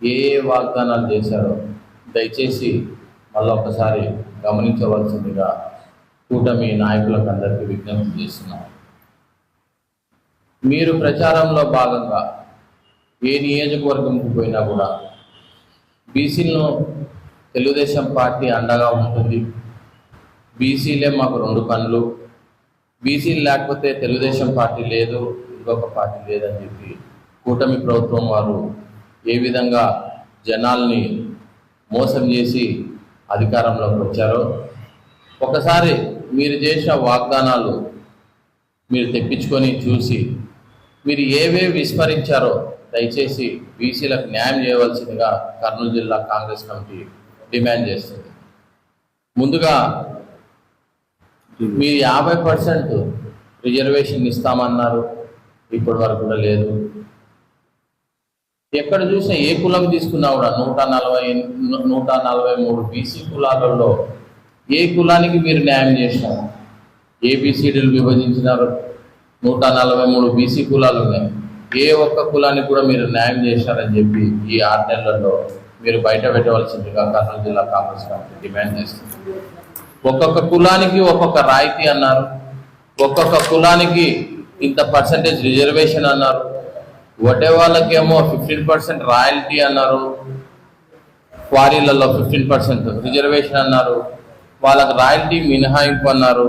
ఏ ఏ వాగ్దానాలు చేశారో దయచేసి మళ్ళీ ఒకసారి గమనించవలసిందిగా కూటమి నాయకులకు అందరికీ విజ్ఞప్తి చేస్తున్నాం. మీరు ప్రచారంలో భాగంగా ఏ నియోజకవర్గంకి పోయినా కూడా బీసీలను తెలుగుదేశం పార్టీ అండగా ఉంటుంది. బీసీలే మాకు రెండు పనులు బీసీలు లేకపోతే తెలుగుదేశం పార్టీ లేదు ఇంకొక పార్టీ లేదని చెప్పి కూటమి ప్రభుత్వం వారు ఏ విధంగా జనాల్ని మోసం చేసి అధికారంలోకి వచ్చారో ఒకసారి మీరు చేసిన వాగ్దానాలు మీరు తెప్పించుకొని చూసి మీరు ఏవేవి విస్మరించారో దయచేసి బీసీలకు న్యాయం చేయవలసిందిగా కర్నూలు జిల్లా కాంగ్రెస్ కమిటీ డిమాండ్ చేస్తుంది. ముందుగా మీరు యాభై పర్సెంట్ రిజర్వేషన్ ఇస్తామన్నారు. ఇప్పటి వరకు కూడా లేదు. ఎక్కడ చూసినా ఏ కులం తీసుకున్నా కూడా నూట నలభై నూట నలభై మూడు బీసీ కులాలలో ఏ కులానికి మీరు న్యాయం చేసినారు ఏబిసిడీలు విభజించినారు నూట నలభై మూడు బీసీ కులాలు ఉన్నాయి. ఏ ఒక్క కులానికి కూడా మీరు న్యాయం చేశారని చెప్పి ఈ ఆరు నెలల్లో మీరు బయట పెట్టవలసిందిగా కర్నూలు జిల్లా కాంగ్రెస్ కమిటీ డిమాండ్ చేస్తుంది. ఒక్కొక్క కులానికి ఒక్కొక్క రాయితీ అన్నారు. ఒక్కొక్క కులానికి ఇంత పర్సంటేజ్ రిజర్వేషన్ అన్నారు. వడ్డే వాళ్ళకేమో ఫిఫ్టీన్ పర్సెంట్ రాయల్టీ అన్నారు. క్వారీలలో ఫిఫ్టీన్ పర్సెంట్ రిజర్వేషన్ అన్నారు. వాళ్ళకి రాయల్టీ మినహాయింపు అన్నారు.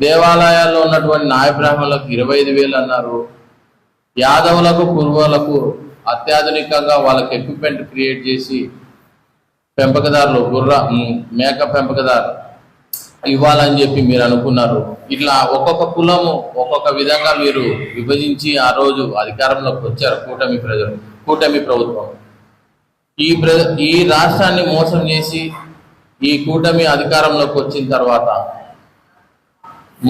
దేవాలయాల్లో ఉన్నటువంటి నాయ బ్రాహ్మణులకు ఇరవై ఐదు వేలు అన్నారు. యాదవులకు కురువులకు అత్యాధునికంగా వాళ్ళకి ఎక్విప్మెంట్ క్రియేట్ చేసి పెంపకదారులు గుర్ర మేక పెంపకదారు ఇవ్వాలని చెప్పి మీరు అనుకున్నారు. ఇట్లా ఒక్కొక్క కులము ఒక్కొక్క విధంగా మీరు విభజించి ఆ రోజు అధికారంలోకి వచ్చారు కూటమి ప్రజలు కూటమి ప్రభుత్వం. ఈ ప్ర ఈ రాష్ట్రాన్ని మోసం చేసి ఈ కూటమి అధికారంలోకి వచ్చిన తర్వాత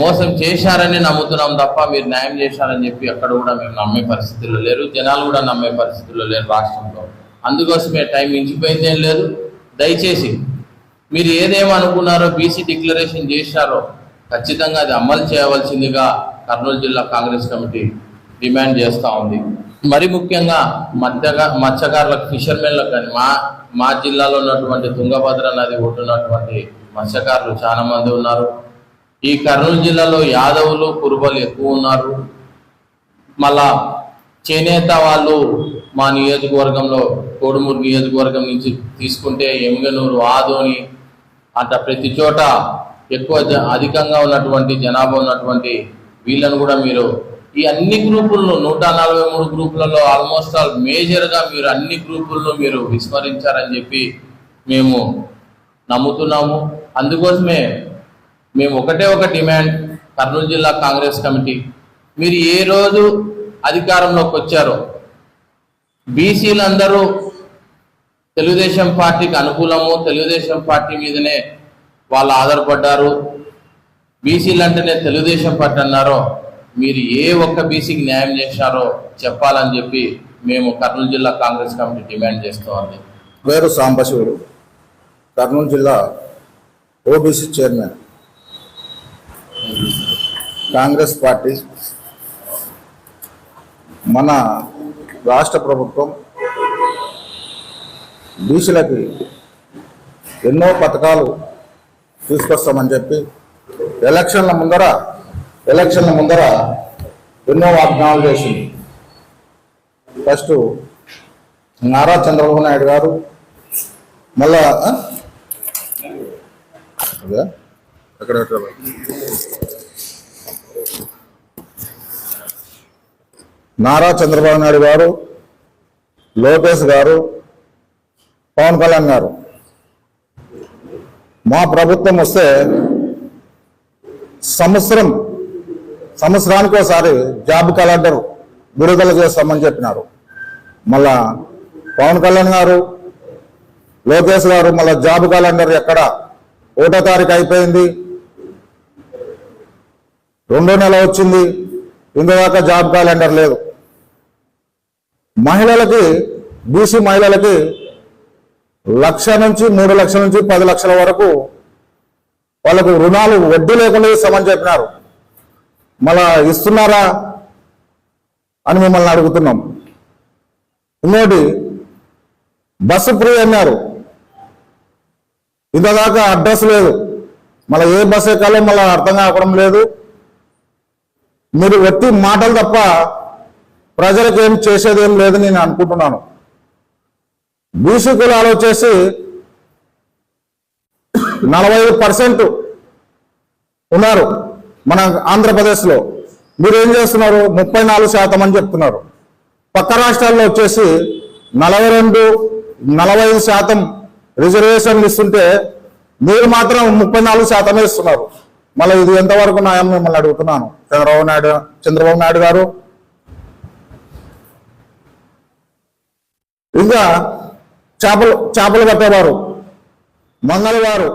మోసం చేశారని నమ్ముతున్నాం తప్ప మీరు న్యాయం చేశారని చెప్పి అక్కడ కూడా మేము నమ్మే పరిస్థితుల్లో లేరు జనాలు కూడా నమ్మే పరిస్థితుల్లో లేరు రాష్ట్రంలో. అందుకోసమే టైం మించిపోయింది లేదు. దయచేసి మీరు ఏదేమనుకున్నారో బీసీ డిక్లరేషన్ చేశారో ఖచ్చితంగా అది అమలు చేయవలసిందిగా కర్నూలు జిల్లా కాంగ్రెస్ కమిటీ డిమాండ్ చేస్తూ ఉంది. మరి ముఖ్యంగా మత్స్యగా మత్స్యకారులకు ఫిషర్మెన్లకు కానీ మా మా జిల్లాలో ఉన్నటువంటి తుంగభద్ర నది ఒడ్డున్నటువంటి మత్స్యకారులు చాలా మంది ఉన్నారు. ఈ కర్నూలు జిల్లాలో యాదవులు కురుబలు ఎక్కువ ఉన్నారు. మళ్ళా చేనేత వాళ్ళు మా నియోజకవర్గంలో కోడుమూరు నియోజకవర్గం నుంచి తీసుకుంటే ఎమ్గనూరు ఆదోని అంత ప్రతి చోట ఎక్కువ జ- అధికంగా ఉన్నటువంటి జనాభా ఉన్నటువంటి వీళ్ళను కూడా మీరు ఈ అన్ని గ్రూపుల్లో నూట నలభై మూడు గ్రూపులలో ఆల్మోస్ట్ ఆల్ మేజర్గా మీరు అన్ని గ్రూపుల్లో మీరు విస్మరించారని చెప్పి మేము నమ్ముతున్నాము. అందుకోసమే మేము ఒకటే ఒక డిమాండ్ కర్నూలు జిల్లా కాంగ్రెస్ కమిటీ. మీరు ఏ రోజు అధికారంలోకి వచ్చారో బీసీలందరూ తెలుగుదేశం పార్టీకి అనుకూలము తెలుగుదేశం పార్టీ మీదనే వాళ్ళు ఆధారపడ్డారు. బీసీలు అంటేనే తెలుగుదేశం పార్టీ అన్నారో మీరు ఏ ఒక్క బీసీకి న్యాయం చేశారో చెప్పాలని చెప్పి మేము కర్నూలు జిల్లా కాంగ్రెస్ కమిటీ డిమాండ్ చేస్తోంది పేరు సాంబశివుడు. కర్నూలు జిల్లా ఓబీసీ చైర్మన్. కాంగ్రెస్ పార్టీ మన రాష్ట్ర ప్రభుత్వం బీసీలకి ఎన్నో పథకాలు తీసుకొస్తామని చెప్పి ఎలక్షన్ల ముందర ఎలక్షన్ల ముందర ఎన్నో వాగ్దానాలు చేసింది ఫస్ట్ నారా చంద్రబాబు నాయుడు గారు మళ్ళా అదే? నారా చంద్రబాబు నాయుడు గారు లోకేష్ గారు పవన్ కళ్యాణ్ గారు. మా ప్రభుత్వం వస్తే సంవత్సరం సంవత్సరానికి ఒకసారి జాబ్ క్యాలెండర్ విడుదల చేస్తామని చెప్పినారు. మళ్ళా పవన్ కళ్యాణ్ గారు లోకేష్ గారు మళ్ళా జాబ్ క్యాలెండర్ ఎక్కడ? ఒకటో తారీఖు అయిపోయింది. రెండో నెల వచ్చింది. ఇంతదాకా జాబ్ క్యాలెండర్ లేదు. మహిళలకి బీసీ మహిళలకి లక్ష నుంచి మూడు లక్షల నుంచి పది లక్షల వరకు వాళ్ళకు రుణాలు వడ్డీ లేకుండా ఇస్తామని చెప్పినారు. మళ్ళా ఇస్తున్నారా అని మిమ్మల్ని అడుగుతున్నాం. ఇంకోటి బస్సు ఫ్రీ అన్నారు. ఇంతదాకా అడ్రస్ లేదు. మళ్ళీ ఏ బస్సు ఎక్కాలో మళ్ళీ అర్థం కావడం లేదు. మీరు వ్యక్తి మాటలు తప్ప ప్రజలకు ఏం చేసేది ఏం లేదు నేను అనుకుంటున్నాను. బీసీ కులాలు వచ్చేసి నలభై పర్సెంట్ ఉన్నారు మన ఆంధ్రప్రదేశ్లో. మీరు ఏం చేస్తున్నారు? ముప్పై నాలుగు శాతం అని చెప్తున్నారు. పక్క రాష్ట్రాల్లో వచ్చేసి నలభై రెండు నలభై ఐదు శాతం రిజర్వేషన్లు ఇస్తుంటే మీరు మాత్రం ముప్పై నాలుగు శాతమే ఇస్తున్నారు. మళ్ళీ ఇది ఎంతవరకు న్యాయం మిమ్మల్ని అడుగుతున్నాను. చంద్రబాబు నాయుడు చంద్రబాబు నాయుడు గారు. ఇంకా చేపలు చేపలు పట్టేవారు మంగళవారు.